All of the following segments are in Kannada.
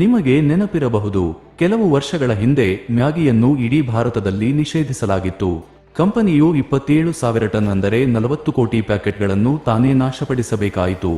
ನಿಮಗೆ ನೆನಪಿರಬಹುದು, ಕೆಲವು ವರ್ಷಗಳ ಹಿಂದೆ ಮ್ಯಾಗಿಯನ್ನು ಇಡೀ ಭಾರತದಲ್ಲಿ ನಿಷೇಧಿಸಲಾಗಿತ್ತು. ಕಂಪನಿಯು ಇಪ್ಪತ್ತೇಳು ಸಾವಿರ ಟನ್ ಅಂದರೆ ನಲವತ್ತು ಕೋಟಿ ಪ್ಯಾಕೆಟ್ಗಳನ್ನು ತಾನೇ ನಾಶಪಡಿಸಬೇಕಾಯಿತು.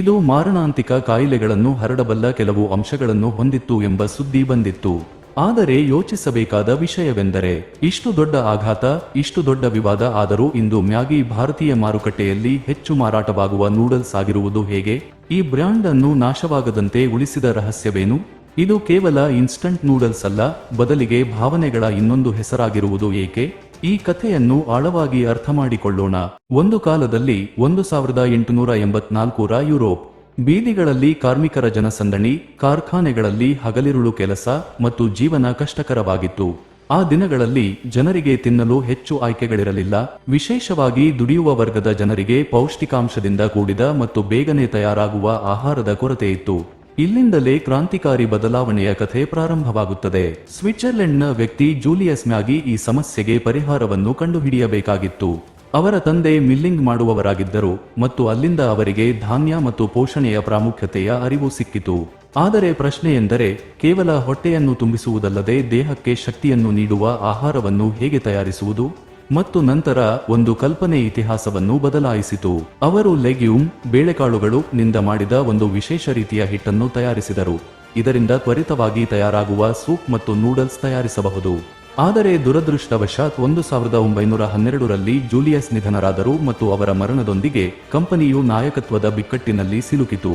ಇದು ಮಾರಣಾಂತಿಕ ಕಾಯಿಲೆಗಳನ್ನು ಹರಡಬಲ್ಲ ಕೆಲವು ಅಂಶಗಳನ್ನು ಹೊಂದಿತ್ತು ಎಂಬ ಸುದ್ದಿ ಬಂದಿತ್ತು. ಆದರೆ ಯೋಚಿಸಬೇಕಾದ ವಿಷಯವೆಂದರೆ, ಇಷ್ಟು ದೊಡ್ಡ ಆಘಾತ, ಇಷ್ಟು ದೊಡ್ಡ ವಿವಾದ ಆದರೂ ಇಂದು ಮ್ಯಾಗಿ ಭಾರತೀಯ ಮಾರುಕಟ್ಟೆಯಲ್ಲಿ ಹೆಚ್ಚು ಮಾರಾಟವಾಗುವ ನೂಡಲ್ಸ್ ಆಗಿರುವುದು ಹೇಗೆ? ಈ ಬ್ರ್ಯಾಂಡ್ ಅನ್ನು ನಾಶವಾಗದಂತೆ ಉಳಿಸಿದ ರಹಸ್ಯವೇನು? ಇದು ಕೇವಲ ಇನ್ಸ್ಟಂಟ್ ನೂಡಲ್ಸ್ ಅಲ್ಲ, ಬದಲಿಗೆ ಭಾವನೆಗಳ ಇನ್ನೊಂದು ಹೆಸರಾಗಿರುವುದು ಏಕೆ? ಈ ಕಥೆಯನ್ನು ಆಳವಾಗಿ ಅರ್ಥ ಮಾಡಿಕೊಳ್ಳೋಣ ಒಂದು ಕಾಲದಲ್ಲಿ, ಒಂದು ಸಾವಿರದ ಎಂಟುನೂರ ಎಂಬತ್ನಾಲ್ಕರ ಯುರೋಪ್ ಬೀದಿಗಳಲ್ಲಿ ಕಾರ್ಮಿಕರ ಜನಸಂದಣಿ, ಕಾರ್ಖಾನೆಗಳಲ್ಲಿ ಹಗಲಿರುಳು ಕೆಲಸ ಮತ್ತು ಜೀವನ ಕಷ್ಟಕರವಾಗಿತ್ತು. ಆ ದಿನಗಳಲ್ಲಿ ಜನರಿಗೆ ತಿನ್ನಲು ಹೆಚ್ಚು ಆಯ್ಕೆಗಳಿರಲಿಲ್ಲ. ವಿಶೇಷವಾಗಿ ದುಡಿಯುವ ವರ್ಗದ ಜನರಿಗೆ ಪೌಷ್ಟಿಕಾಂಶದಿಂದ ಕೂಡಿದ ಮತ್ತು ಬೇಗನೆ ತಯಾರಾಗುವ ಆಹಾರದ ಕೊರತೆ ಇತ್ತು. ಇಲ್ಲಿಂದಲೇ ಕ್ರಾಂತಿಕಾರಿ ಬದಲಾವಣೆಯ ಕಥೆ ಪ್ರಾರಂಭವಾಗುತ್ತದೆ. ಸ್ವಿಟ್ಜರ್ಲೆಂಡ್ನ ವ್ಯಕ್ತಿ ಜೂಲಿಯಸ್ ಮ್ಯಾಗಿ ಈ ಸಮಸ್ಯೆಗೆ ಪರಿಹಾರವನ್ನು ಕಂಡುಹಿಡಿಯಬೇಕಾಗಿತ್ತು. ಅವರ ತಂದೆ ಮಿಲ್ಲಿಂಗ್ ಮಾಡುವವರಾಗಿದ್ದರು ಮತ್ತು ಅಲ್ಲಿಂದ ಅವರಿಗೆ ಧಾನ್ಯ ಮತ್ತು ಪೋಷಣೆಯ ಪ್ರಾಮುಖ್ಯತೆಯ ಅರಿವು ಸಿಕ್ಕಿತು. ಆದರೆ ಪ್ರಶ್ನೆಯೆಂದರೆ, ಕೇವಲ ಹೊಟ್ಟೆಯನ್ನು ತುಂಬಿಸುವುದಲ್ಲದೆ ದೇಹಕ್ಕೆ ಶಕ್ತಿಯನ್ನು ನೀಡುವ ಆಹಾರವನ್ನು ಹೇಗೆ ತಯಾರಿಸುವುದು? ಮತ್ತು ನಂತರ ಒಂದು ಕಲ್ಪನೆ ಇತಿಹಾಸವನ್ನು ಬದಲಾಯಿಸಿತು. ಅವರು ಲೆಗ್ಯೂಮ್, ಬೇಳೆಕಾಳುಗಳು ನಿಂದ ಮಾಡಿದ ಒಂದು ವಿಶೇಷ ರೀತಿಯ ಹಿಟ್ಟನ್ನು ತಯಾರಿಸಿದರು. ಇದರಿಂದ ತ್ವರಿತವಾಗಿ ತಯಾರಾಗುವ ಸೂಪ್ ಮತ್ತು ನೂಡಲ್ಸ್ ತಯಾರಿಸಬಹುದು. ಆದರೆ ದುರದೃಷ್ಟವಶಾತ್ ಒಂದು ಸಾವಿರದ ಒಂಬೈನೂರ ಹನ್ನೆರಡರಲ್ಲಿ ಜೂಲಿಯಸ್ ನಿಧನರಾದರು ಮತ್ತು ಅವರ ಮರಣದೊಂದಿಗೆ ಕಂಪನಿಯು ನಾಯಕತ್ವದ ಬಿಕ್ಕಟ್ಟಿನಲ್ಲಿ ಸಿಲುಕಿತು.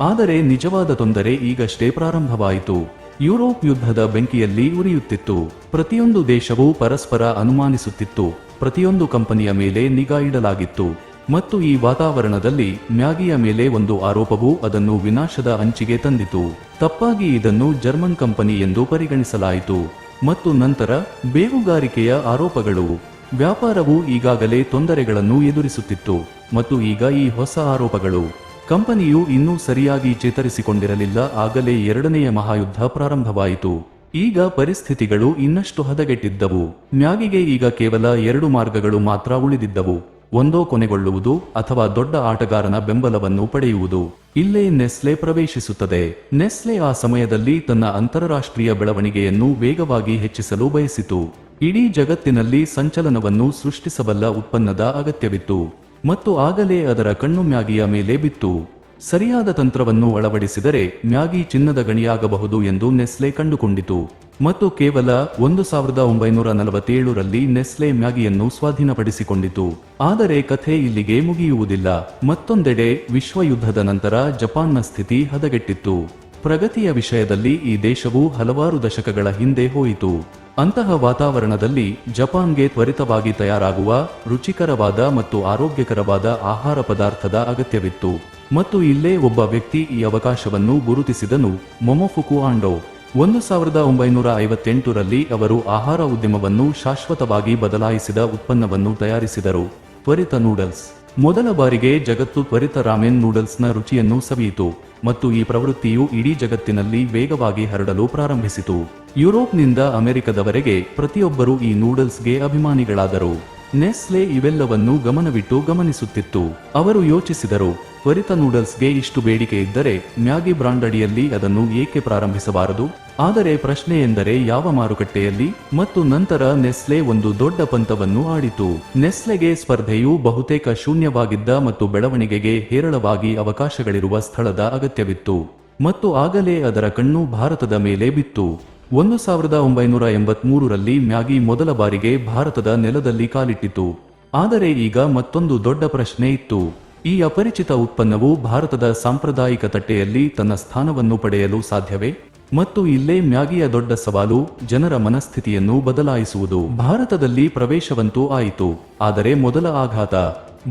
ಆದರೆ ನಿಜವಾದ ತೊಂದರೆ ಈಗಷ್ಟೇ ಪ್ರಾರಂಭವಾಯಿತು. ಯುರೋಪ್ ಯುದ್ಧದ ಬೆಂಕಿಯಲ್ಲಿ ಉರಿಯುತ್ತಿತ್ತು. ಪ್ರತಿಯೊಂದು ದೇಶವೂ ಪರಸ್ಪರ ಅನುಮಾನಿಸುತ್ತಿತ್ತು. ಪ್ರತಿಯೊಂದು ಕಂಪನಿಯ ಮೇಲೆ ನಿಗಾ ಇಡಲಾಗಿತ್ತು. ಮತ್ತು ಈ ವಾತಾವರಣದಲ್ಲಿ ಮ್ಯಾಗಿಯ ಮೇಲೆ ಒಂದು ಆರೋಪವು ಅದನ್ನು ವಿನಾಶದ ಅಂಚಿಗೆ ತಂದಿತು. ತಪ್ಪಾಗಿ ಇದನ್ನು ಜರ್ಮನ್ ಕಂಪನಿ ಎಂದು ಪರಿಗಣಿಸಲಾಯಿತು. ಮತ್ತು ನಂತರ ಬೇಹುಗಾರಿಕೆಯ ಆರೋಪಗಳು. ವ್ಯಾಪಾರವು ಈಗಾಗಲೇ ತೊಂದರೆಗಳನ್ನು ಎದುರಿಸುತ್ತಿತ್ತು ಮತ್ತು ಈಗ ಈ ಹೊಸ ಆರೋಪಗಳು. ಕಂಪನಿಯು ಇನ್ನೂ ಸರಿಯಾಗಿ ಚೇತರಿಸಿಕೊಂಡಿರಲಿಲ್ಲ, ಆಗಲೇ ಎರಡನೆಯ ಮಹಾಯುದ್ಧ ಪ್ರಾರಂಭವಾಯಿತು. ಈಗ ಪರಿಸ್ಥಿತಿಗಳು ಇನ್ನಷ್ಟು ಹದಗೆಟ್ಟಿದ್ದವು. ಮ್ಯಾಗಿಗೆ ಈಗ ಕೇವಲ ಎರಡು ಮಾರ್ಗಗಳು ಮಾತ್ರ ಉಳಿದಿದ್ದವು. ಒಂದೋ ಕೊನೆಗೊಳ್ಳುವುದು ಅಥವಾ ದೊಡ್ಡ ಆಟಗಾರನ ಬೆಂಬಲವನ್ನು ಪಡೆಯುವುದು. ಇಲ್ಲೇ ನೆಸ್ಲೆ ಪ್ರವೇಶಿಸುತ್ತದೆ. ನೆಸ್ಲೆ ಆ ಸಮಯದಲ್ಲಿ ತನ್ನ ಅಂತಾರಾಷ್ಟ್ರೀಯ ಬೆಳವಣಿಗೆಯನ್ನು ವೇಗವಾಗಿ ಹೆಚ್ಚಿಸಲು ಬಯಸಿತು. ಇಡೀ ಜಗತ್ತಿನಲ್ಲಿ ಸಂಚಲನವನ್ನು ಸೃಷ್ಟಿಸಬಲ್ಲ ಉತ್ಪನ್ನದ ಅಗತ್ಯವಿತ್ತು. ಮತ್ತು ಆಗಲೇ ಅದರ ಕಣ್ಣು ಮ್ಯಾಗಿಯ ಮೇಲೆ ಬಿತ್ತು. ಸರಿಯಾದ ತಂತ್ರವನ್ನು ಅಳವಡಿಸಿದರೆ ಮ್ಯಾಗಿ ಚಿನ್ನದ ಗಣಿಯಾಗಬಹುದು ಎಂದು ನೆಸ್ಲೆ ಕಂಡುಕೊಂಡಿತು. ಮತ್ತು ಕೇವಲ ಒಂದು ಸಾವಿರದ ಒಂಬೈನೂರ ನಲವತ್ತೇಳರಲ್ಲಿ ನೆಸ್ಲೆ ಮ್ಯಾಗಿಯನ್ನು ಸ್ವಾಧೀನಪಡಿಸಿಕೊಂಡಿತು. ಆದರೆ ಕಥೆ ಇಲ್ಲಿಗೆ ಮುಗಿಯುವುದಿಲ್ಲ. ಮತ್ತೊಂದೆಡೆ ವಿಶ್ವ ಯುದ್ಧದ ನಂತರ ಜಪಾನ್ನ ಸ್ಥಿತಿ ಹದಗೆಟ್ಟಿತ್ತು. ಪ್ರಗತಿಯ ವಿಷಯದಲ್ಲಿ ಈ ದೇಶವು ಹಲವಾರು ದಶಕಗಳ ಹಿಂದೆ ಹೋಯಿತು. ಅಂತಹ ವಾತಾವರಣದಲ್ಲಿ ಜಪಾನ್ಗೆ ತ್ವರಿತವಾಗಿ ತಯಾರಾಗುವ ರುಚಿಕರವಾದ ಮತ್ತು ಆರೋಗ್ಯಕರವಾದ ಆಹಾರ ಪದಾರ್ಥದ ಅಗತ್ಯವಿತ್ತು. ಮತ್ತು ಇಲ್ಲೇ ಒಬ್ಬ ವ್ಯಕ್ತಿ ಈ ಅವಕಾಶವನ್ನು ಗುರುತಿಸಿದನು ಮೊಮೊಫುಕು ಆಂಡೋ ಒಂದು ಸಾವಿರದ ಒಂಬೈನೂರ ಐವತ್ತೆಂಟರಲ್ಲಿ ಅವರು ಆಹಾರ ಉದ್ಯಮವನ್ನು ಶಾಶ್ವತವಾಗಿ ಬದಲಾಯಿಸಿದ ಉತ್ಪನ್ನವನ್ನು ತಯಾರಿಸಿದರು, ತ್ವರಿತ ನೂಡಲ್ಸ್. ಮೊದಲ ಬಾರಿಗೆ ಜಗತ್ತು ತ್ವರಿತ ರಾಮೆನ್ ನೂಡಲ್ಸ್ನ ರುಚಿಯನ್ನು ಸವಿಯಿತು ಮತ್ತು ಈ ಪ್ರವೃತ್ತಿಯು ಇಡೀ ಜಗತ್ತಿನಲ್ಲಿ ವೇಗವಾಗಿ ಹರಡಲು ಪ್ರಾರಂಭಿಸಿತು. ಯುರೋಪ್ನಿಂದ ಅಮೆರಿಕದವರೆಗೆ ಪ್ರತಿಯೊಬ್ಬರೂ ಈ ನೂಡಲ್ಸ್ಗೆ ಅಭಿಮಾನಿಗಳಾದರು. ನೆಸ್ಲೆ ಇವೆಲ್ಲವನ್ನು ಗಮನವಿಟ್ಟು ಗಮನಿಸುತ್ತಿತ್ತು. ಅವರು ಯೋಚಿಸಿದರು, ತ್ವರಿತ ನೂಡಲ್ಸ್ಗೆ ಇಷ್ಟು ಬೇಡಿಕೆ ಇದ್ದರೆ ಮ್ಯಾಗಿ ಬ್ರಾಂಡ್ ಅಡಿಯಲ್ಲಿ ಅದನ್ನು ಏಕೆ ಪ್ರಾರಂಭಿಸಬಾರದು? ಆದರೆ ಪ್ರಶ್ನೆ ಎಂದರೆ ಯಾವ ಮಾರುಕಟ್ಟೆಯಲ್ಲಿ? ಮತ್ತು ನಂತರ ನೆಸ್ಲೆ ಒಂದು ದೊಡ್ಡ ಪಂತವನ್ನು ಆಡಿತು. ನೆಸ್ಲೆಗೆ ಸ್ಪರ್ಧೆಯು ಬಹುತೇಕ ಶೂನ್ಯವಾಗಿದ್ದ ಮತ್ತು ಬೆಳವಣಿಗೆಗೆ ಹೇರಳವಾಗಿ ಅವಕಾಶಗಳಿರುವ ಸ್ಥಳದ ಅಗತ್ಯವಿತ್ತು. ಮತ್ತು ಆಗಲೇ ಅದರ ಕಣ್ಣು ಭಾರತದ ಮೇಲೆ ಬಿತ್ತು. ಒಂದು ಸಾವಿರದ ಒಂಬೈನೂರ ಎಂಬತ್ಮೂರರಲ್ಲಿ ಮ್ಯಾಗಿ ಮೊದಲ ಬಾರಿಗೆ ಭಾರತದ ನೆಲದಲ್ಲಿ ಕಾಲಿಟ್ಟಿತು. ಆದರೆ ಈಗ ಮತ್ತೊಂದು ದೊಡ್ಡ ಪ್ರಶ್ನೆ ಇತ್ತು. ಈ ಅಪರಿಚಿತ ಉತ್ಪನ್ನವು ಭಾರತದ ಸಾಂಪ್ರದಾಯಿಕ ತಟ್ಟೆಯಲ್ಲಿ ತನ್ನ ಸ್ಥಾನವನ್ನು ಪಡೆಯಲು ಸಾಧ್ಯವೇ? ಮತ್ತು ಇಲ್ಲೇ ಮ್ಯಾಗಿಯ ದೊಡ್ಡ ಸವಾಲು, ಜನರ ಮನಸ್ಥಿತಿಯನ್ನು ಬದಲಾಯಿಸುವುದು. ಭಾರತದಲ್ಲಿ ಪ್ರವೇಶವಂತೂ ಆಯಿತು. ಆದರೆ ಮೊದಲ ಆಘಾತ.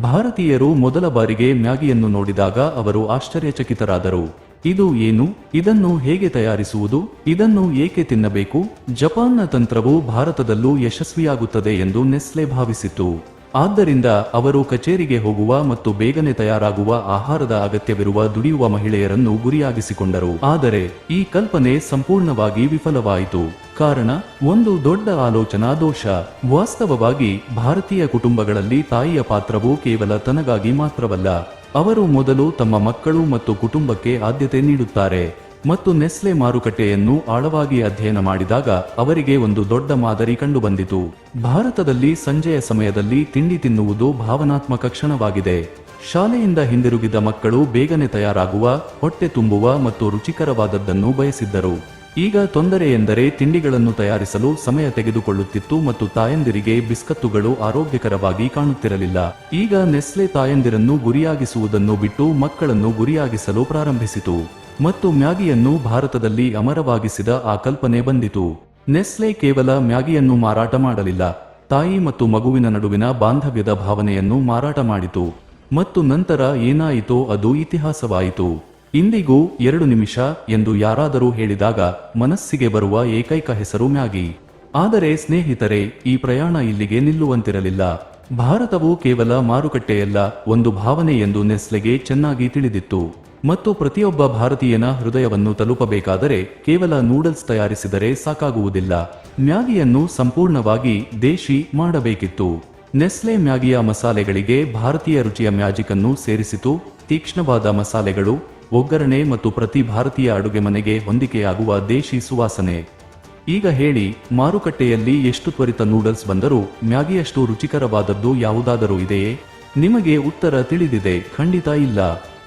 ಭಾರತೀಯರು ಮೊದಲ ಬಾರಿಗೆ ಮ್ಯಾಗಿಯನ್ನು ನೋಡಿದಾಗ ಅವರು ಆಶ್ಚರ್ಯಚಕಿತರಾದರು. ಇದು ಏನು? ಇದನ್ನು ಹೇಗೆ ತಯಾರಿಸುವುದು? ಇದನ್ನು ಏಕೆ ತಿನ್ನಬೇಕು? ಜಪಾನ್ನ ತಂತ್ರವು ಭಾರತದಲ್ಲೂ ಯಶಸ್ವಿಯಾಗುತ್ತದೆ ಎಂದು ನೆಸ್ಲೆ ಭಾವಿಸಿತು. ಆದ್ದರಿಂದ ಅವರು ಕಚೇರಿಗೆ ಹೋಗುವ ಮತ್ತು ಬೇಗನೆ ತಯಾರಾಗುವ ಆಹಾರದ ಅಗತ್ಯವಿರುವ ದುಡಿಯುವ ಮಹಿಳೆಯರನ್ನು ಗುರಿಯಾಗಿಸಿಕೊಂಡರು. ಆದರೆ, ಈ ಕಲ್ಪನೆ ಸಂಪೂರ್ಣವಾಗಿ ವಿಫಲವಾಯಿತು. ಕಾರಣ, ಒಂದು ದೊಡ್ಡ ಆಲೋಚನಾ ದೋಷ. ವಾಸ್ತವವಾಗಿ, ಭಾರತೀಯ ಕುಟುಂಬಗಳಲ್ಲಿ ತಾಯಿಯ ಪಾತ್ರವು ಕೇವಲ ತನಗಾಗಿ ಮಾತ್ರವಲ್ಲ. ಅವರು ಮೊದಲು ತಮ್ಮ ಮಕ್ಕಳು ಮತ್ತು ಕುಟುಂಬಕ್ಕೆ ಆದ್ಯತೆ ನೀಡುತ್ತಾರೆ ಮತ್ತು ನೆಸ್ಲೆ ಮಾರುಕಟ್ಟೆಯನ್ನು ಆಳವಾಗಿ ಅಧ್ಯಯನ ಮಾಡಿದಾಗ ಅವರಿಗೆ ಒಂದು ದೊಡ್ಡ ಮಾದರಿ ಕಂಡುಬಂದಿತು. ಭಾರತದಲ್ಲಿ ಸಂಜೆಯ ಸಮಯದಲ್ಲಿ ತಿಂಡಿ ತಿನ್ನುವುದು ಭಾವನಾತ್ಮಕ ಕ್ಷಣವಾಗಿದೆ. ಶಾಲೆಯಿಂದ ಹಿಂದಿರುಗಿದ ಮಕ್ಕಳು ಬೇಗನೆ ತಯಾರಾಗುವ, ಹೊಟ್ಟೆ ತುಂಬುವ ಮತ್ತು ರುಚಿಕರವಾದದ್ದನ್ನು ಬಯಸಿದ್ದರು. ಈಗ ತೊಂದರೆ ಎಂದರೆ ತಿಂಡಿಗಳನ್ನು ತಯಾರಿಸಲು ಸಮಯ ತೆಗೆದುಕೊಳ್ಳುತ್ತಿತ್ತು ಮತ್ತು ತಾಯಂದಿರಿಗೆ ಬಿಸ್ಕತ್ತುಗಳು ಆರೋಗ್ಯಕರವಾಗಿ ಕಾಣುತ್ತಿರಲಿಲ್ಲ. ಈಗ ನೆಸ್ಲೆ ತಾಯಂದಿರನ್ನು ಗುರಿಯಾಗಿಸುವುದನ್ನು ಬಿಟ್ಟು ಮಕ್ಕಳನ್ನು ಗುರಿಯಾಗಿಸಲು ಪ್ರಾರಂಭಿಸಿತು. ಮತ್ತು ಮ್ಯಾಗಿಯನ್ನು ಭಾರತದಲ್ಲಿ ಅಮರವಾಗಿಸಿದ ಆ ಕಲ್ಪನೆ ಬಂದಿತು. ನೆಸ್ಲೆ ಕೇವಲ ಮ್ಯಾಗಿಯನ್ನು ಮಾರಾಟ ಮಾಡಲಿಲ್ಲ. ತಾಯಿ ಮತ್ತು ಮಗುವಿನ ನಡುವಿನ ಬಾಂಧವ್ಯದ ಭಾವನೆಯನ್ನು ಮಾರಾಟ ಮಾಡಿತು. ಮತ್ತು ನಂತರ ಏನಾಯಿತೋ ಅದು ಇತಿಹಾಸವಾಯಿತು. ಇಂದಿಗೂ ಎರಡು ನಿಮಿಷ ಎಂದು ಯಾರಾದರೂ ಹೇಳಿದಾಗ ಮನಸ್ಸಿಗೆ ಬರುವ ಏಕೈಕ ಹೆಸರು ಮ್ಯಾಗಿ. ಆದರೆ ಸ್ನೇಹಿತರೆ, ಈ ಪ್ರಯಾಣ ಇಲ್ಲಿಗೆ ನಿಲ್ಲುವಂತಿರಲಿಲ್ಲ. ಭಾರತವು ಕೇವಲ ಮಾರುಕಟ್ಟೆಯಲ್ಲ, ಒಂದು ಭಾವನೆ ಎಂದು ನೆಸ್ಲೆಗೆ ಚೆನ್ನಾಗಿ ತಿಳಿದಿತ್ತು. ಮತ್ತು ಪ್ರತಿಯೊಬ್ಬ ಭಾರತೀಯನ ಹೃದಯವನ್ನು ತಲುಪಬೇಕಾದರೆ ಕೇವಲ ನೂಡಲ್ಸ್ ತಯಾರಿಸಿದರೆ ಸಾಕಾಗುವುದಿಲ್ಲ. ಮ್ಯಾಗಿಯನ್ನು ಸಂಪೂರ್ಣವಾಗಿ ದೇಶಿ ಮಾಡಬೇಕಿತ್ತು. ನೆಸ್ಲೆ ಮ್ಯಾಗಿಯ ಮಸಾಲೆಗಳಿಗೆ ಭಾರತೀಯ ರುಚಿಯ ಮ್ಯಾಜಿಕ್ ಅನ್ನು ಸೇರಿಸಿತು. ತೀಕ್ಷ್ಣವಾದ ಮಸಾಲೆಗಳು ಒಗ್ಗರಣೆ ಮತ್ತು ಪ್ರತಿ ಭಾರತೀಯ ಅಡುಗೆ ಮನೆಗೆ ಹೊಂದಿಕೆಯಾಗುವ ದೇಶಿ ಸುವಾಸನೆ. ಈಗ ಹೇಳಿ, ಮಾರುಕಟ್ಟೆಯಲ್ಲಿ ಎಷ್ಟು ತ್ವರಿತ ನೂಡಲ್ಸ್ ಬಂದರೂ ಮ್ಯಾಗಿಯಷ್ಟು ರುಚಿಕರವಾದದ್ದು ಯಾವುದಾದರೂ ಇದೆಯೇ? ನಿಮಗೆ ಉತ್ತರ ತಿಳಿದಿದೆ, ಖಂಡಿತ ಇಲ್ಲ.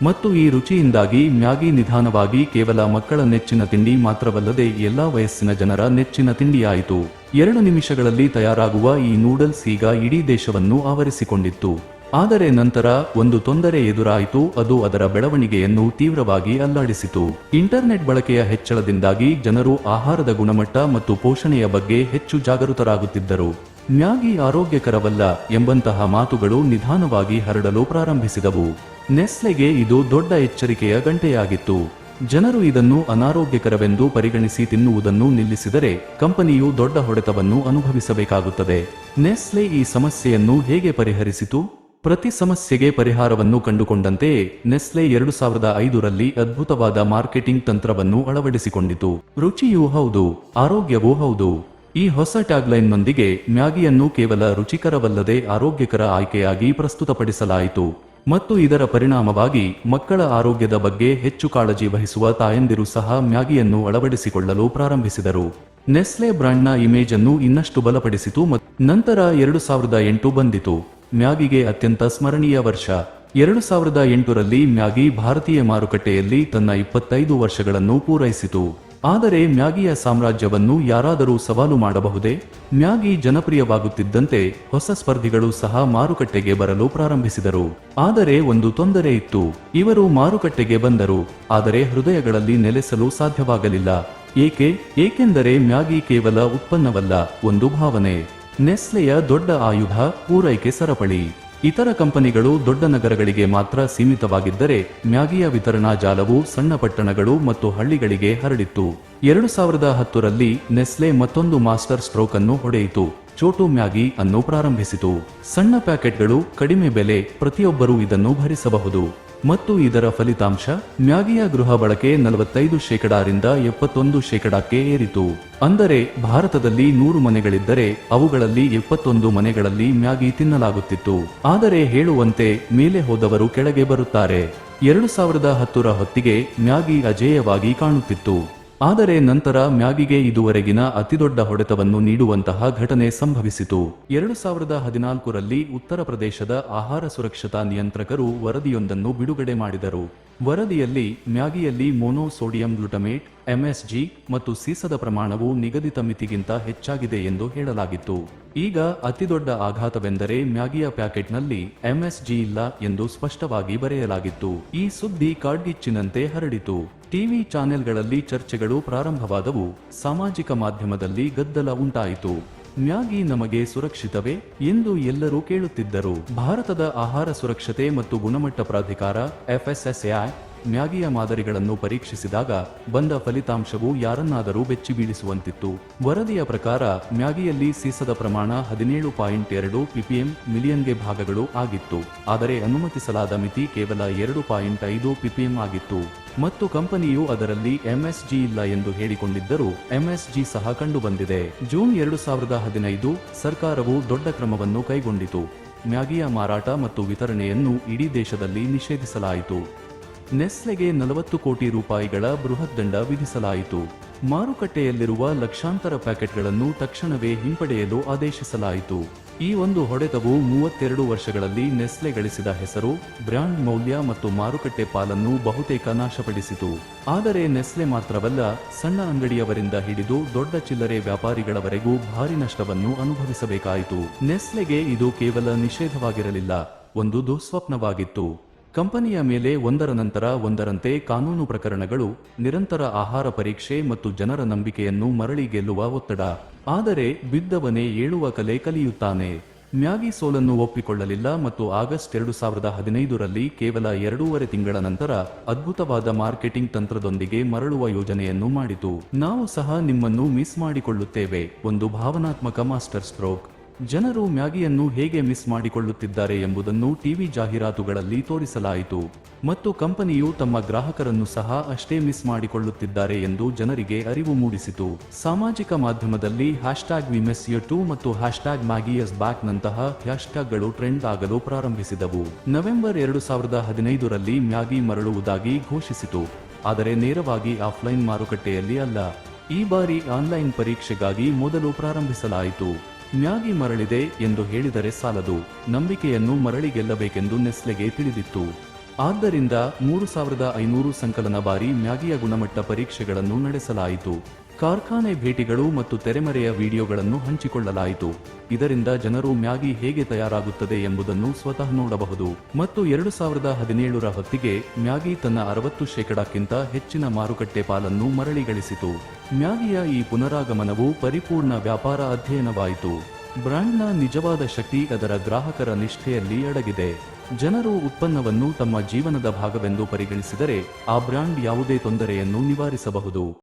ಮತ್ತು ಈ ರುಚಿಯಿಂದಾಗಿ ಮ್ಯಾಗಿ ನಿಧಾನವಾಗಿ ಕೇವಲ ಮಕ್ಕಳ ನೆಚ್ಚಿನ ತಿಂಡಿ ಮಾತ್ರವಲ್ಲದೆ ಎಲ್ಲಾ ವಯಸ್ಸಿನ ಜನರ ನೆಚ್ಚಿನ ತಿಂಡಿಯಾಯಿತು. ಎರಡು ನಿಮಿಷಗಳಲ್ಲಿ ತಯಾರಾಗುವ ಈ ನೂಡಲ್ಸ್ ಈಗ ಇಡೀ ದೇಶವನ್ನು ಆವರಿಸಿಕೊಂಡಿತ್ತು. ಆದರೆ ನಂತರ ಒಂದು ತೊಂದರೆ ಎದುರಾಯಿತು, ಅದು ಅದರ ಬೆಳವಣಿಗೆಯನ್ನು ತೀವ್ರವಾಗಿ ಅಲ್ಲಾಡಿಸಿತು. ಇಂಟರ್ನೆಟ್ ಬಳಕೆಯ ಹೆಚ್ಚಳದಿಂದಾಗಿ ಜನರು ಆಹಾರದ ಗುಣಮಟ್ಟ ಮತ್ತು ಪೋಷಣೆಯ ಬಗ್ಗೆ ಹೆಚ್ಚು ಜಾಗೃತರಾಗುತ್ತಿದ್ದರು ಮ್ಯಾಗಿ ಆರೋಗ್ಯಕರವಲ್ಲ ಎಂಬಂತಹ ಮಾತುಗಳು ನಿಧಾನವಾಗಿ ಹರಡಲು ಪ್ರಾರಂಭಿಸಿದವು. ನೆಸ್ಲೆಗೆ ಇದು ದೊಡ್ಡ ಎಚ್ಚರಿಕೆಯ ಗಂಟೆಯಾಗಿತ್ತು. ಜನರು ಇದನ್ನು ಅನಾರೋಗ್ಯಕರವೆಂದು ಪರಿಗಣಿಸಿ ತಿನ್ನುವುದನ್ನು ನಿಲ್ಲಿಸಿದರೆ ಕಂಪನಿಯು ದೊಡ್ಡ ಹೊಡೆತವನ್ನು ಅನುಭವಿಸಬೇಕಾಗುತ್ತದೆ. ನೆಸ್ಲೆ ಈ ಸಮಸ್ಯೆಯನ್ನು ಹೇಗೆ ಪರಿಹರಿಸಿತು? ಪ್ರತಿ ಸಮಸ್ಯೆಗೆ ಪರಿಹಾರವನ್ನು ಕಂಡುಕೊಂಡಂತೆ ನೆಸ್ಲೆ ಎರಡು ಸಾವಿರದ ಐದರಲ್ಲಿ ಅದ್ಭುತವಾದ ಮಾರ್ಕೆಟಿಂಗ್ ತಂತ್ರವನ್ನು ಅಳವಡಿಸಿಕೊಂಡಿತು. ರುಚಿಯೂ ಹೌದು, ಆರೋಗ್ಯವೂ ಹೌದು. ಈ ಹೊಸ ಟ್ಯಾಗ್ಲೈನ್ನೊಂದಿಗೆ ಮ್ಯಾಗಿಯನ್ನು ಕೇವಲ ರುಚಿಕರವಲ್ಲದೆ ಆರೋಗ್ಯಕರ ಆಯ್ಕೆಯಾಗಿ ಪ್ರಸ್ತುತಪಡಿಸಲಾಯಿತು. ಮತ್ತು ಇದರ ಪರಿಣಾಮವಾಗಿ ಮಕ್ಕಳ ಆರೋಗ್ಯದ ಬಗ್ಗೆ ಹೆಚ್ಚು ಕಾಳಜಿ ವಹಿಸುವ ತಾಯಂದಿರು ಸಹ ಮ್ಯಾಗಿಯನ್ನು ಅಳವಡಿಸಿಕೊಳ್ಳಲು ಪ್ರಾರಂಭಿಸಿದರು. ನೆಸ್ಲೆ ಬ್ರಾಂಡ್ನ ಇಮೇಜ್ ಅನ್ನು ಇನ್ನಷ್ಟು ಬಲಪಡಿಸಿತು ಮತ್ತು ನಂತರ ಎರಡು ಸಾವಿರದ ಎಂಟು ಬಂದಿತು. ಮ್ಯಾಗಿಗೆ ಅತ್ಯಂತ ಸ್ಮರಣೀಯ ವರ್ಷ. ಎರಡು ಸಾವಿರದ ಎಂಟರಲ್ಲಿ ಮ್ಯಾಗಿ ಭಾರತೀಯ ಮಾರುಕಟ್ಟೆಯಲ್ಲಿ ತನ್ನ ಇಪ್ಪತ್ತೈದು ವರ್ಷಗಳನ್ನು ಪೂರೈಸಿತು. ಆದರೆ ಮ್ಯಾಗಿಯ ಸಾಮ್ರಾಜ್ಯವನ್ನು ಯಾರಾದರೂ ಸವಾಲು ಮಾಡಬಹುದೇ? ಮ್ಯಾಗಿ ಜನಪ್ರಿಯವಾಗುತ್ತಿದ್ದಂತೆ ಹೊಸ ಸ್ಪರ್ಧಿಗಳು ಸಹ ಮಾರುಕಟ್ಟೆಗೆ ಬರಲು ಪ್ರಾರಂಭಿಸಿದರು. ಆದರೆ ಒಂದು ತೊಂದರೆ ಇತ್ತು. ಇವರು ಮಾರುಕಟ್ಟೆಗೆ ಬಂದರು. ಆದರೆ ಹೃದಯಗಳಲ್ಲಿ ನೆಲೆಸಲು ಸಾಧ್ಯವಾಗಲಿಲ್ಲ. ಏಕೆ? ಏಕೆಂದರೆ ಮ್ಯಾಗಿ ಕೇವಲ ಉತ್ಪನ್ನವಲ್ಲ, ಒಂದು ಭಾವನೆ. ನೆಸ್ಲೆಯ ದೊಡ್ಡ ಆಯುಧ ಪೂರೈಕೆ ಸರಪಳಿ. ಇತರ ಕಂಪನಿಗಳು ದೊಡ್ಡ ನಗರಗಳಿಗೆ ಮಾತ್ರ ಸೀಮಿತವಾಗಿದ್ದರೆ ಮ್ಯಾಗಿಯ ವಿತರಣಾ ಜಾಲವು ಸಣ್ಣ ಪಟ್ಟಣಗಳು ಮತ್ತು ಹಳ್ಳಿಗಳಿಗೆ ಹರಡಿತ್ತು. ಎರಡು ಸಾವಿರದ ಹತ್ತರಲ್ಲಿ ನೆಸ್ಲೆ ಮತ್ತೊಂದು ಮಾಸ್ಟರ್ ಸ್ಟ್ರೋಕ್ ಅನ್ನು ಹೊಡೆಯಿತು. ಚೋಟು ಮ್ಯಾಗಿ ಅನ್ನು ಪ್ರಾರಂಭಿಸಿತು. ಸಣ್ಣ ಪ್ಯಾಕೆಟ್ಗಳು ಕಡಿಮೆ ಬೆಲೆ ಪ್ರತಿಯೊಬ್ಬರೂ ಇದನ್ನು ಭರಿಸಬಹುದು. ಮತ್ತು ಇದರ ಫಲಿತಾಂಶ ಮ್ಯಾಗಿಯ ಗೃಹ ಬಳಕೆ ನಲವತ್ತೈದು ಶೇಕಡಾರಿಂದ ಎಪ್ಪತ್ತೊಂದು ಶೇಕಡಾಕ್ಕೆ ಏರಿತು. ಅಂದರೆ ಭಾರತದಲ್ಲಿ ನೂರು ಮನೆಗಳಿದ್ದರೆ ಅವುಗಳಲ್ಲಿ ಎಪ್ಪತ್ತೊಂದು ಮನೆಗಳಲ್ಲಿ ಮ್ಯಾಗಿ ತಿನ್ನಲಾಗುತ್ತಿತ್ತು. ಆದರೆ ಹೇಳುವಂತೆ ಮೇಲೆ ಹೋದವರು ಕೆಳಗೆ ಬರುತ್ತಾರೆ. ಎರಡು ಸಾವಿರದ ಹತ್ತರ ಹೊತ್ತಿಗೆ ಮ್ಯಾಗಿ ಅಜೇಯವಾಗಿ ಕಾಣುತ್ತಿತ್ತು. ಆದರೆ ನಂತರ ಮ್ಯಾಗಿಗೆ ಇದುವರೆಗಿನ ಅತಿದೊಡ್ಡ ಹೊಡೆತವನ್ನು ನೀಡುವಂತಹ ಘಟನೆ ಸಂಭವಿಸಿತು. ಎರಡು ಸಾವಿರದ ಹದಿನಾಲ್ಕರಲ್ಲಿ ಉತ್ತರ ಪ್ರದೇಶದ ಆಹಾರ ಸುರಕ್ಷತಾ ನಿಯಂತ್ರಕರು ವರದಿಯೊಂದನ್ನು ಬಿಡುಗಡೆ ಮಾಡಿದರು. ವರದಿಯಲ್ಲಿ ಮ್ಯಾಗಿಯಲ್ಲಿ ಮೊನೋಸೋಡಿಯಂ ಗ್ಲುಟಮೇಟ್, ಎಂಎಸ್ಜಿ ಮತ್ತು ಸೀಸದ ಪ್ರಮಾಣವು ನಿಗದಿತ ಮಿತಿಗಿಂತ ಹೆಚ್ಚಾಗಿದೆ ಎಂದು ಹೇಳಲಾಗಿತ್ತು. ಈಗ ಅತಿದೊಡ್ಡ ಆಘಾತವೆಂದರೆ ಮ್ಯಾಗಿಯ ಪ್ಯಾಕೆಟ್ನಲ್ಲಿ ಎಂಎಸ್ಜಿ ಇಲ್ಲ ಎಂದು ಸ್ಪಷ್ಟವಾಗಿ ಬರೆಯಲಾಗಿತ್ತು. ಈ ಸುದ್ದಿ ಕಾಡ್ಗಿಚ್ಚಿನಂತೆ ಹರಡಿತು. ಟಿವಿ ಚಾನೆಲ್ಗಳಲ್ಲಿ ಚರ್ಚೆಗಳು ಪ್ರಾರಂಭವಾದವು. ಸಾಮಾಜಿಕ ಮಾಧ್ಯಮದಲ್ಲಿ ಗದ್ದಲ ಉಂಟಾಯಿತು. ಮ್ಯಾಗಿ ನಮಗೆ ಸುರಕ್ಷಿತವೇ ಎಂದು ಎಲ್ಲರೂ ಕೇಳುತ್ತಿದ್ದರು. ಭಾರತದ ಆಹಾರ ಸುರಕ್ಷತೆ ಮತ್ತು ಗುಣಮಟ್ಟ ಪ್ರಾಧಿಕಾರ ಎಫ್ಎಸ್ಎಸ್ಎಐ ಮ್ಯಾಗಿಯ ಮಾದರಿಗಳನ್ನು ಪರೀಕ್ಷಿಸಿದಾಗ ಬಂದ ಫಲಿತಾಂಶವು ಯಾರನ್ನಾದರೂ ಬೆಚ್ಚಿ ಬೀಳಿಸುವಂತಿತ್ತು ವರದಿಯ ಪ್ರಕಾರ, ಮ್ಯಾಗಿಯಲ್ಲಿ ಸೀಸದ ಪ್ರಮಾಣ ಹದಿನೇಳು ಪಾಯಿಂಟ್ ಎರಡು ಪಿಪಿಎಂ ಮಿಲಿಯನ್ಗೆ ಭಾಗಗಳು ಆಗಿತ್ತು. ಆದರೆ ಅನುಮತಿಸಲಾದ ಮಿತಿ ಕೇವಲ ಎರಡು ಪಾಯಿಂಟ್ ಐದು ಪಿಪಿಎಂ ಆಗಿತ್ತು. ಮತ್ತು ಕಂಪನಿಯು ಅದರಲ್ಲಿ ಎಂಎಸ್ಜಿ ಇಲ್ಲ ಎಂದು ಹೇಳಿಕೊಂಡಿದ್ದರೂ ಎಂಎಸ್ಜಿ ಸಹ ಕಂಡುಬಂದಿದೆ. ಜೂನ್ ಎರಡು ಸಾವಿರದ ಹದಿನೈದು ಸರ್ಕಾರವು ದೊಡ್ಡ ಕ್ರಮವನ್ನು ಕೈಗೊಂಡಿತು. ಮ್ಯಾಗಿಯ ಮಾರಾಟ ಮತ್ತು ವಿತರಣೆಯನ್ನು ಇಡೀ ದೇಶದಲ್ಲಿ ನಿಷೇಧಿಸಲಾಯಿತು. ನೆಸ್ಲೆಗೆ ನಲವತ್ತು ಕೋಟಿ ರೂಪಾಯಿಗಳ ಬೃಹತ್ ದಂಡ ವಿಧಿಸಲಾಯಿತು. ಮಾರುಕಟ್ಟೆಯಲ್ಲಿರುವ ಲಕ್ಷಾಂತರ ಪ್ಯಾಕೆಟ್ಗಳನ್ನು ತಕ್ಷಣವೇ ಹಿಂಪಡೆಯಲು ಆದೇಶಿಸಲಾಯಿತು. ಈ ಒಂದು ಹೊಡೆತವು ಮೂವತ್ತೆರಡು ವರ್ಷಗಳಲ್ಲಿ ನೆಸ್ಲೆ ಗಳಿಸಿದ ಹೆಸರು, ಬ್ರ್ಯಾಂಡ್ ಮೌಲ್ಯ ಮತ್ತು ಮಾರುಕಟ್ಟೆ ಪಾಲನ್ನು ಬಹುತೇಕ ನಾಶಪಡಿಸಿತು. ಆದರೆ ನೆಸ್ಲೆ ಮಾತ್ರವಲ್ಲ, ಸಣ್ಣ ಅಂಗಡಿಯವರಿಂದ ಹಿಡಿದು ದೊಡ್ಡ ಚಿಲ್ಲರೆ ವ್ಯಾಪಾರಿಗಳವರೆಗೂ ಭಾರಿ ನಷ್ಟವನ್ನು ಅನುಭವಿಸಬೇಕಾಯಿತು. ನೆಸ್ಲೆಗೆ ಇದು ಕೇವಲ ನಿಷೇಧವಾಗಿರಲಿಲ್ಲ, ಒಂದು ದುಸ್ವಪ್ನವಾಗಿತ್ತು. ಕಂಪನಿಯ ಮೇಲೆ ಒಂದರ ನಂತರ ಒಂದರಂತೆ ಕಾನೂನು ಪ್ರಕರಣಗಳು, ನಿರಂತರ ಆಹಾರ ಪರೀಕ್ಷೆ ಮತ್ತು ಜನರ ನಂಬಿಕೆಯನ್ನು ಮರಳಿ ಗೆಲ್ಲುವ ಒತ್ತಡ. ಆದರೆ ಬಿದ್ದವನೇ ಏಳುವ ಕಲೆ ಕಲಿಯುತ್ತಾನೆ. ಮ್ಯಾಗಿ ಸೋಲನ್ನು ಒಪ್ಪಿಕೊಳ್ಳಲಿಲ್ಲ ಮತ್ತು ಆಗಸ್ಟ್ ಎರಡು ಸಾವಿರದ ಹದಿನೈದರಲ್ಲಿ ಕೇವಲ ಎರಡೂವರೆ ತಿಂಗಳ ನಂತರ ಅದ್ಭುತವಾದ ಮಾರ್ಕೆಟಿಂಗ್ ತಂತ್ರದೊಂದಿಗೆ ಮರಳುವ ಯೋಜನೆಯನ್ನು ಮಾಡಿತು. ನಾವು ಸಹ ನಿಮ್ಮನ್ನು ಮಿಸ್ ಮಾಡಿಕೊಳ್ಳುತ್ತೇವೆ, ಒಂದು ಭಾವನಾತ್ಮಕ ಮಾಸ್ಟರ್ ಸ್ಟ್ರೋಕ್. ಜನರು ಮ್ಯಾಗಿಯನ್ನು ಹೇಗೆ ಮಿಸ್ ಮಾಡಿಕೊಳ್ಳುತ್ತಿದ್ದಾರೆ ಎಂಬುದನ್ನು ಟಿವಿ ಜಾಹೀರಾತುಗಳಲ್ಲಿ ತೋರಿಸಲಾಯಿತು. ಮತ್ತು ಕಂಪನಿಯು ತಮ್ಮ ಗ್ರಾಹಕರನ್ನು ಸಹ ಅಷ್ಟೇ ಮಿಸ್ ಮಾಡಿಕೊಳ್ಳುತ್ತಿದ್ದಾರೆ ಎಂದು ಜನರಿಗೆ ಅರಿವು ಮೂಡಿಸಿತು. ಸಾಮಾಜಿಕ ಮಾಧ್ಯಮದಲ್ಲಿ hashtag we miss you too ಮತ್ತು ಹ್ಯಾಶ್ಟ್ಯಾಗ್ ಮ್ಯಾಗಿಯಸ್ ಬ್ಯಾಕ್ ನಂತಹ ಹ್ಯಾಶ್ಟ್ಯಾಗ್ಗಳು ಟ್ರೆಂಡ್ ಆಗಲು ಪ್ರಾರಂಭಿಸಿದವು. ನವೆಂಬರ್ ಎರಡು ಸಾವಿರದ ಹದಿನೈದರಲ್ಲಿ ಮ್ಯಾಗಿ ಮರಳುವುದಾಗಿ ಘೋಷಿಸಿತು. ಆದರೆ ನೇರವಾಗಿ ಆಫ್ಲೈನ್ ಮಾರುಕಟ್ಟೆಯಲ್ಲಿ ಅಲ್ಲ. ಈ ಬಾರಿ ಆನ್ಲೈನ್ ಪರೀಕ್ಷೆಗಾಗಿ ಮೊದಲು ಪ್ರಾರಂಭಿಸಲಾಯಿತು. ಮ್ಯಾಗಿ ಮರಳಿದೆ ಎಂದು ಹೇಳಿದರೆ ಸಾಲದು. ನಂಬಿಕೆಯನ್ನು ಮರಳಿ ಗೆಲ್ಲಬೇಕೆಂದು ನೆಸ್ಲೆಗೆ ತಿಳಿದಿತ್ತು. ಆದ್ದರಿಂದ ಮೂರು ಸಾವಿರದ ಐನೂರು ಸಂಕಲನ ಬಾರಿ ಮ್ಯಾಗಿಯ ಗುಣಮಟ್ಟ ಪರೀಕ್ಷೆಗಳನ್ನು ನಡೆಸಲಾಯಿತು. ಕಾರ್ಖಾನೆ ಭೇಟಿಗಳು ಮತ್ತು ತೆರೆಮರೆಯ ವಿಡಿಯೋಗಳನ್ನು ಹಂಚಿಕೊಳ್ಳಲಾಯಿತು. ಇದರಿಂದ ಜನರು ಮ್ಯಾಗಿ ಹೇಗೆ ತಯಾರಾಗುತ್ತದೆ ಎಂಬುದನ್ನು ಸ್ವತಃ ನೋಡಬಹುದು. ಮತ್ತು ಎರಡು ಸಾವಿರದ ಹದಿನೇಳರ ಹೊತ್ತಿಗೆ ಮ್ಯಾಗಿ ತನ್ನ ಅರವತ್ತು ಶೇಕಡಕ್ಕಿಂತ ಹೆಚ್ಚಿನ ಮಾರುಕಟ್ಟೆ ಪಾಲನ್ನು ಮರಳಿ ಗಳಿಸಿತು. ಮ್ಯಾಗಿಯ ಈ ಪುನರಾಗಮನವು ಪರಿಪೂರ್ಣ ವ್ಯಾಪಾರ ಅಧ್ಯಯನವಾಯಿತು. ಬ್ರ್ಯಾಂಡ್ನ ನಿಜವಾದ ಶಕ್ತಿ ಅದರ ಗ್ರಾಹಕರ ನಿಷ್ಠೆಯಲ್ಲಿ ಅಡಗಿದೆ. ಜನರು ಉತ್ಪನ್ನವನ್ನು ತಮ್ಮ ಜೀವನದ ಭಾಗವೆಂದು ಪರಿಗಣಿಸಿದರೆ ಆ ಬ್ರ್ಯಾಂಡ್ ಯಾವುದೇ ತೊಂದರೆಯನ್ನು ನಿವಾರಿಸಬಹುದು.